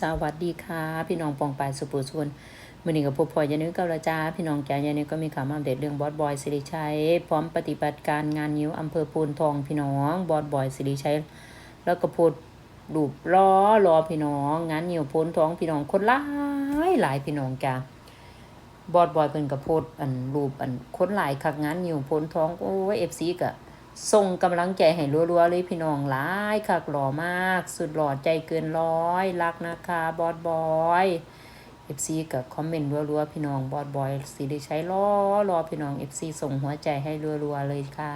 สวัสดีค่ะ พี่น้องปองปายสุปุชนมื่อนี้กับพบพลอยานึกกับละจ้าพี่น้องจ๋ายานึกก็มีข่าวมาอัปเดตเรื่องบอสบอยสิริชัย พร้อมปฏิบัติการงานนิ้วอำเภอพูนทองพี่น้องบอสบอยสิริชัย แล้วก็โพดรูปล้อรอพี่น้อง งานนิ้วพูนทองพี่น้องคนหลายหลายพี่น้องจ้าบอสบอยเพิ่นกับโพดอันรูปอันคนหลายคักงานนิ้วพูนทองโอ้ยเอฟซีกะ ส่งกำลังใจให้รัวๆเลยพี่น้องหลายคักหล่อมาก สุดหล่อใจเกินร้อย รักนะคะบอสบอยเอฟซีกับคอมเมนต์รัวๆพี่น้องบอสบอยสีได้ใช้รอรอพี่น้องเอฟซีส่งหัวใจให้รัวๆเลยค่ะ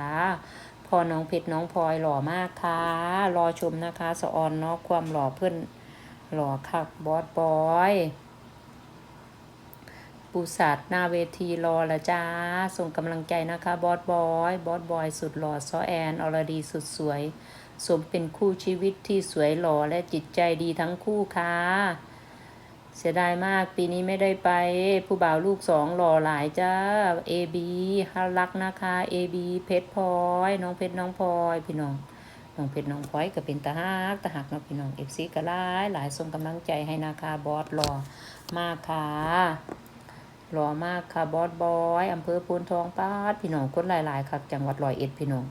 พอน้องเพชรน้องพลอยหล่อมากค่ะ รอชมนะคะสะออนเนาะความหล่อเพื่อนหล่อคักบอสบอย ปูสัตว์หน้าเวทีรอละจ้า ส่งกำลังใจนะคะ บอสบอย บอสบอย สุดหล่อซอแอนอรดีสุดสวย สมเป็นคู่ชีวิตที่สวยหล่อและจิตใจดีทั้งคู่ค่ะ เสียดายมากปีนี้ไม่ได้ไป ผู้บ่าวลูกสองหล่อหลายจ้าเอบีฮารักนะคะเอบีเพชรพลอย น้องเพชรน้องพลอยพี่น้องน้องเพชรน้องพลอยก็เป็นตาฮักตาหักเนาะพี่น้องเอฟซีก็หลายหลายส่งกำลังใจให้นะคะบอสหล่อมากค่ะ หล่อมากค่ะบอสบอยอำเภอพูนทองป้าดพี่น้องคนหลายๆค่ะจังหวัดร้อยเอ็ดพี่น้อง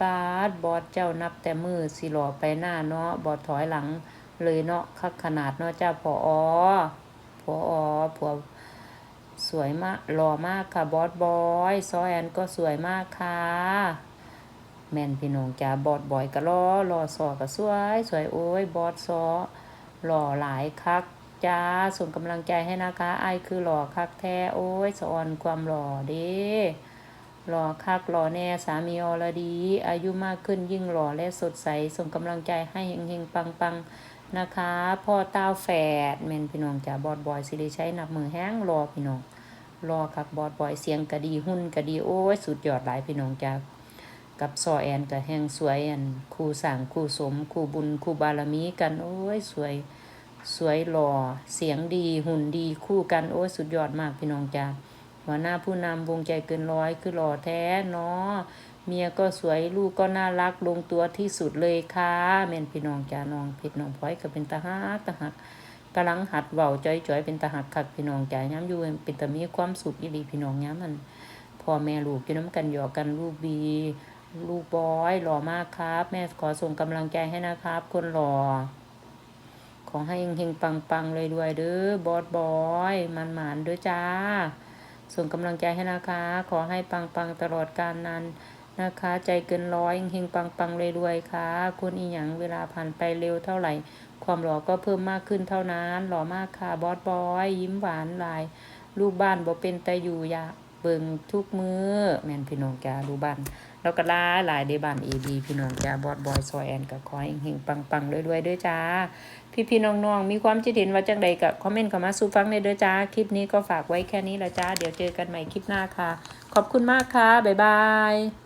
ป้าดบอสเจ้านับแต่มือสิหล่อไปหน้าเนาะบอสถอยหลังเลยเนาะคักขนาดเนาะเจ้าพออพออผัวสวยมากหล่อมากค่ะบอสบอยซอแอนก็สวยมากค่ะแม่นพี่น้องจ้าบอสบอยก็รอรอซอก็สวย สวยโอ้ยบอสซอหล่อหลายคัก จ้าส่งกำลังใจให้นะคะไอคือหล่อคักแท้โอ้ยสะออนความหล่อเด้หล่อคักหล่อแน่สามีอรดี อายุมากขึ้นยิ่งหล่อและสดใส ส่งกำลังใจให้เฮงๆปังๆนะคะ พ่อเต้าแฝดแมนพี่น้องจ้าบอดบอยสิริใช้นับมือแห้งรอพี่น้องรอคักบอดบอยเสียงกะดีหุ่นกะดีโอ้ยสุดยอดหลายพี่น้องจ้ากับซอแอนกับแห้งสวยอันคู่สั่งคู่สมคู่บุญคู่บารมีกันโอ้ยสวย สวยหล่อ เสียงดี หุ่นดีคู่กันโอ้สุดยอดมากพี่น้องจ้าหัวหน้าผู้นำวงใจเกินร้อยคือหล่อแท้เนาะเมียก็สวยลูกก็น่ารักลงตัวที่สุดเลยค่ะแม่นพี่น้องจ้าน้องเพชรน้องพลอยก็เป็นตาฮักตาหักกำลังหัดเว้าจ้อยๆเป็นตาหักคักพี่น้องจ้าย้ำอยู่เป็นตามีความสุขอีหลีพี่น้องย้ำมันพ่อแม่ลูกอยู่น้ำกันหยอกกันลูกบีลูกบอยหล่อมากครับ แม่ขอส่งกำลังใจให้นะครับ คนหล่อ อให้เฮงๆปังๆเลยด้วยเด้อบอสบอยมันหมานด้วยจ้า ส่งกำลังใจให้นะคะ ขอให้ปังๆตลอดการนั้นนะคะ ใจเกินร้อยเฮงๆปังๆเลยด้วยค่ะ คุณอีหยังเวลาผ่านไปเร็วเท่าไหร่ ความหล่อก็เพิ่มมากขึ้นเท่านั้น หล่อมากค่ะบอสบอย ยิ้มหวานลาย ลูกบ้านบ่เป็นแต่อยู่อยาก เบิ่งทุกมือแม่นพี่น้องจ้าดูบ้านแล้วก็ลาหลายเดบ้านเอบีพี่น้องจ้าบอดบอยซอยแอนกับคอยเฮงๆปังๆด้วยๆด้วยจ้า พี่พี่ๆน้องๆมีความคิดเห็นว่าจังใดกับคอมเมนต์เข้ามาสู่ฟังในเด้อจ้า คลิปนี้ก็ฝากไว้แค่นี้ละจ้า เดี๋ยวเจอกันใหม่คลิปหน้าค่ะ ขอบคุณมากค่ะ บ๊ายบาย